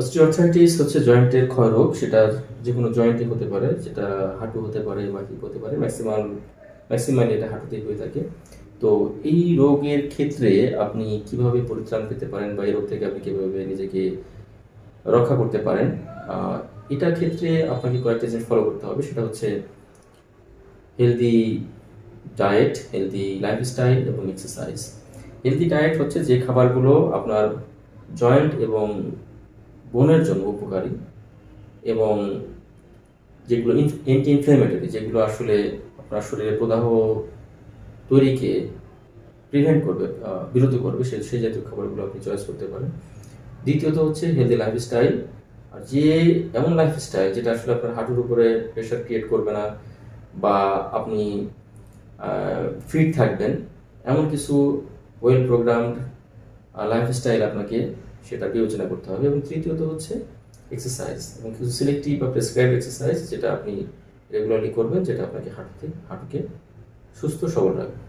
Osteoarthritis হচ্ছে জয়েন্টের ক্ষয়রোগ সেটা যে কোনো জয়েন্টে হতে পারে যেটা হাঁটু হতে পারে বা হিপ হতে পারে ম্যাক্সিমাম ম্যাক্সিমালি এটা হাঁটুতেই হয়ে থাকে। তো এই রোগের ক্ষেত্রে আপনি কীভাবে পরিত্রাণ পেতে পারেন বা এই রোগ থেকে আপনি কীভাবে নিজেকে রক্ষা করতে পারেন এটার ক্ষেত্রে আপনাকে কয়েকটা জিনিস ফলো করতে হবে, সেটা হচ্ছে হেলদি ডায়েট হেলদি লাইফস্টাইল এবং এক্সারসাইজ হেলদি ডায়েট হচ্ছে যে খাবারগুলো আপনার জয়েন্ট এবং বোনের জন্য উপকারী এবং যেগুলো অ্যান্টি ইনফ্লেমেটরি যেগুলো আসলে আপনার শরীরে প্রদাহ তৈরিকে প্রিভেন্ট করবে বিরত করবে, সে সেই জাতীয় খাবারগুলো আপনি চয়েস করতে পারেন। দ্বিতীয়ত হচ্ছে হেলদি লাইফস্টাইল আর যে এমন লাইফস্টাইল যেটা আসলে আপনার হাঁটুর উপরে প্রেশার ক্রিয়েট করবে না বা আপনি ফিট থাকবেন, এমন কিছু ওয়েল প্রোগ্রামড লাইফস্টাইল আপনাকে সেটা বিবেচনা করতে হবে। এবং তৃতীয়ত হচ্ছে এক্সারসাইজ এবং কিছু সিলেক্টিভ বা প্রেসক্রাইব এক্সারসাইজ যেটা আপনি রেগুলারলি করবেন, যেটা আপনাকে হাঁটতে, হাঁটুকে সুস্থ সবল রাখবে।